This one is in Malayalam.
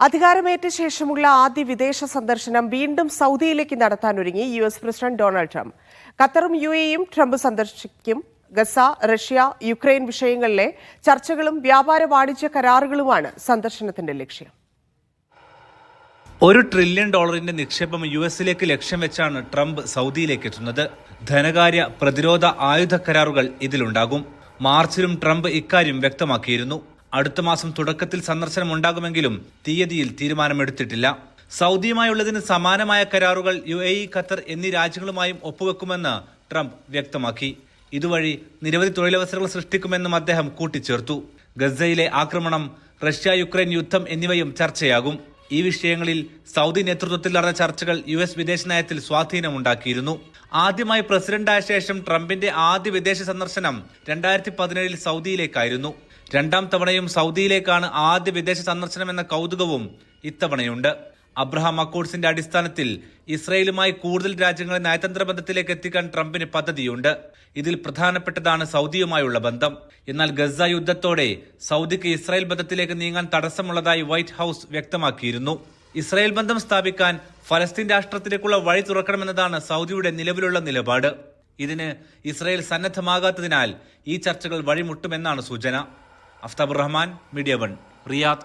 അധികാരമേറ്റ ശേഷമുള്ള ആദ്യ വിദേശ സന്ദർശനം വീണ്ടും സൗദിയിലേക്ക് നടത്താനൊരുങ്ങി U S president Donald Trump. ഖത്തറും U എയും ട്രംപ് സന്ദർശിക്കും. ഗസ റഷ്യ യുക്രൈൻ വിഷയങ്ങളിലെ ചർച്ചകളും വ്യാപാര വാണിജ്യ കരാറുകളുമാണ് സന്ദർശനത്തിന്റെ ലക്ഷ്യം. ഒരു ട്രില്യൺ ഡോളറിന്റെ നിക്ഷേപം യു എസിലേക്ക് ലക്ഷ്യം വെച്ചാണ് ട്രംപ് സൗദിയിലേക്ക് എത്തുന്നത്. ധനകാര്യ പ്രതിരോധ ആയുധ കരാറുകൾ ഇതിലുണ്ടാകും. മാർച്ചിലും ട്രംപ് ഇക്കാര്യം വ്യക്തമാക്കിയിരുന്നു. അടുത്ത മാസം തുടക്കത്തിൽ സന്ദർശനം ഉണ്ടാകുമെങ്കിലും തീയതിയിൽ തീരുമാനമെടുത്തിട്ടില്ല. സൗദിയുമായുള്ളതിന് സമാനമായ കരാറുകൾ യു എ ഇ ഖത്തർ എന്നീ രാജ്യങ്ങളുമായും ഒപ്പുവെക്കുമെന്ന് ട്രംപ് വ്യക്തമാക്കി. ഇതുവഴി നിരവധി തൊഴിലവസരങ്ങൾ സൃഷ്ടിക്കുമെന്നും അദ്ദേഹം കൂട്ടിച്ചേർത്തു. ഗസയിലെ ആക്രമണം റഷ്യ യുക്രൈൻ യുദ്ധം എന്നിവയും ചർച്ചയാകും. ഈ വിഷയങ്ങളിൽ സൗദി നേതൃത്വത്തിൽ നടന്ന ചർച്ചകൾ യു എസ് വിദേശ നയത്തിൽ സ്വാധീനമുണ്ടാക്കിയിരുന്നു. ആദ്യമായി പ്രസിഡന്റായ ശേഷം ട്രംപിന്റെ ആദ്യ വിദേശ സന്ദർശനം രണ്ടായിരത്തി പതിനേഴിൽ സൗദിയിലേക്കായിരുന്നു. രണ്ടാം തവണയും സൗദിയിലേക്കാണ് ആദ്യ വിദേശ സന്ദർശനം എന്ന കൗതുകവും ഇത്തവണയുണ്ട്. അബ്രഹാം അക്കോഡ്സിന്റെ അടിസ്ഥാനത്തിൽ ഇസ്രയേലുമായി കൂടുതൽ രാജ്യങ്ങളെ നയതന്ത്ര ബന്ധത്തിലേക്ക് എത്തിക്കാൻ ട്രംപിന് പദ്ധതിയുണ്ട്. ഇതിൽ പ്രധാനപ്പെട്ടതാണ് സൗദിയുമായുള്ള ബന്ധം. എന്നാൽ ഗസ യുദ്ധത്തോടെ സൗദിക്ക് ഇസ്രായേൽ ബന്ധത്തിലേക്ക് നീങ്ങാൻ തടസ്സമുള്ളതായി വൈറ്റ് ഹൌസ് വ്യക്തമാക്കിയിരുന്നു. ഇസ്രായേൽ ബന്ധം സ്ഥാപിക്കാൻ ഫലസ്തീൻ രാഷ്ട്രത്തിലേക്കുള്ള വഴി തുറക്കണമെന്നതാണ് സൗദിയുടെ നിലവിലുള്ള നിലപാട്. ഇതിന് ഇസ്രായേൽ സന്നദ്ധമാകാത്തതിനാൽ ഈ ചർച്ചകൾ വഴിമുട്ടുമെന്നാണ് സൂചന. Aftabur Rahman media one Riyadh